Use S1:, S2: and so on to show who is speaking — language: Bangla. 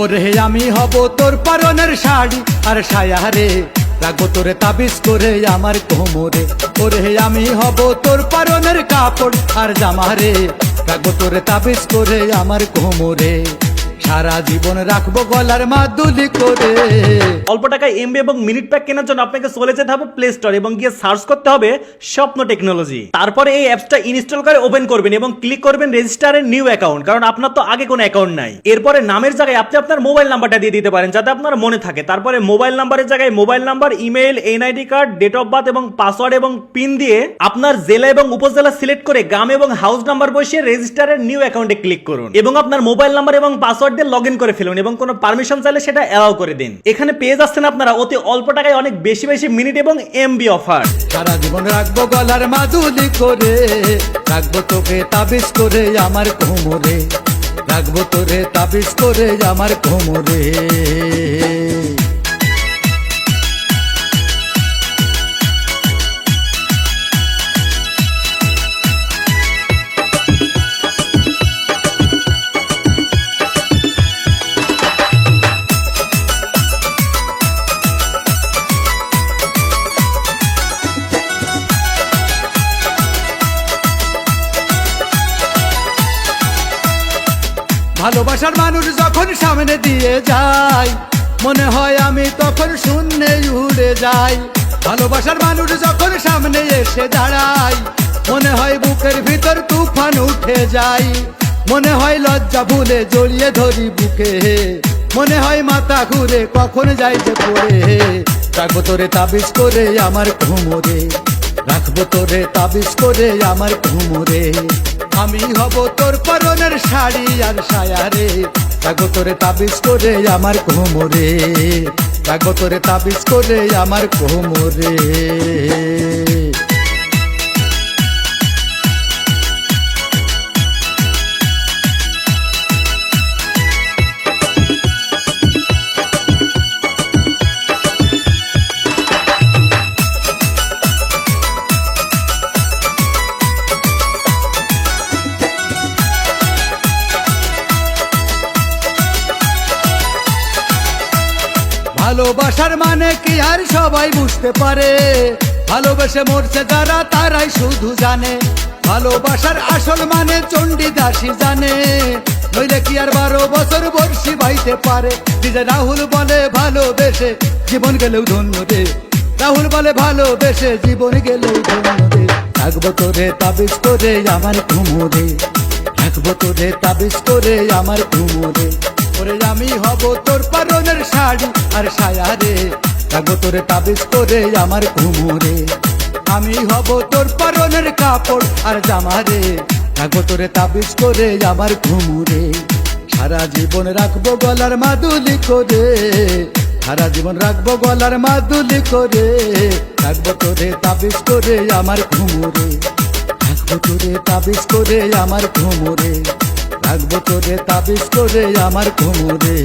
S1: ওরে আমি হব তোর পরনের শাড়ি। আর সায়া রে, রাখব তোরে তাবিজ করে আমার কোমরে। ওরে আমি হব তোর পরনের কাপড় আর জামা রে, রাখব তোরে তাবিজ করে আমার কোমরে। সারা জীবন রাখব গলার মাদুলি করে।
S2: অল্প টাকায় এমবি এবং মিনিট প্যাক কেনার জন্য আপনাকে চলে যেতে হবে প্লে স্টোর এবং গিয়ে সার্চ করতে হবে স্বপ্ন টেকনোলজি তারপরে এই অ্যাপসটা ইনস্টল করে ওপেন করবেন এবং ক্লিক করবেন রেজিস্টারের নিউ অ্যাকাউন্ট কারণ আপনার তো আগে কোনো অ্যাকাউন্ট নাই। এরপরে নামের জায়গায় আপনি আপনার মোবাইল নাম্বারটা দিয়ে দিতে পারেন, যাতে আপনার মনে থাকে। তারপরে মোবাইল নাম্বারের জায়গায় mobile number email NID card date of birth এবং পাসওয়ার্ড এবং পিন দিয়ে আপনার জেলা এবং উপজেলা সিলেক্ট করে গ্রাম এবং হাউস নাম্বার বসিয়ে রেজিস্টারের নিউ অ্যাকাউন্টে ক্লিক করুন। এবং আপনার মোবাইল নাম্বার এবং পাসওয়ার্ড দিয়ে লগ করে ফেলুন এবং কোনো পারমিশন চাইলে সেটা অ্যালাউ করে দিন। এখানে পেয়ে যাচ্ছেন আপনারা, অতি অল্প টাকায় অনেক বেশি বেশি মিনিট এবং এমবি অফার
S1: সারা জীবন রাখব গলার মাদুলি করে, রাখব তোকে তাবিজ করে আমার কোমরে, রাখব তোরে তাবিজ করে আমার কোমরে। ভালোবাসার মানুষ যখন সামনে দিয়ে যায়, মনে হয় আমি তখন শূন্যে উড়ে যাই। ভালোবাসার মানুষ যখন সামনে এসে দাঁড়ায়, মনে হয় বুকের ভিতর তুফান উঠে যায়। মনে হয় লজ্জা ভুলে জড়িয়ে ধরি বুকে। মনে হয় মাথা ঘুরে কখন যাইতে পড়ে। রাখব তোরে তাবিজ করে আমার ঘুমরে রাখব তোরে তাবিজ করে আমার ঘুমরে আমি হব তোর পরনের শাড়ি আর সায়া রে। তোরে তাবিজ করে আমার কোমরে। রাখব তোরে তাবিজ করে আমার ঘুমরে ভালোবাসার মানে কি আর সবাই বুঝতে পারে? ভালোবেসে মরছে যারা, তারাই শুধু জানে। ভালোবাসার আসল মানে চণ্ডী দাসী জানে। নইলে কি আর বারো বছর বর্ষি বাইতে পারে? নিজে রাহুল বলে ভালোবেসে জীবন গেলেও ধন্য দে রাহুল বলে ভালোবেসে জীবন গেলেও ধন্য রে। থাকব তোরে তাবিজ করে আমার ঘুমোরে রাখব তোরে তাবিজ করে আমার ঘুমোরে আমি হব তোর পারনের শাড়ি। আর সায়া রে রাখব তোরে তাবিজ করে আমার ঘুমোরে। আমি হব তোর পারনের কাপড় আর জামা রে রাখব তোরে তাবিজ করে আমার ঘুমোরে। সারা জীবন রাখব গলার মাদুলি করে, সারা জীবন রাখব গলার মাদুলি করে। রাখব তোরে তাবিজ করে আমার ঘুমোরে রাখব তোরে তাবিজ করে আমার ঘুমোরে। রাখব তোরে তাবিজ করে আমার ঘুমোরে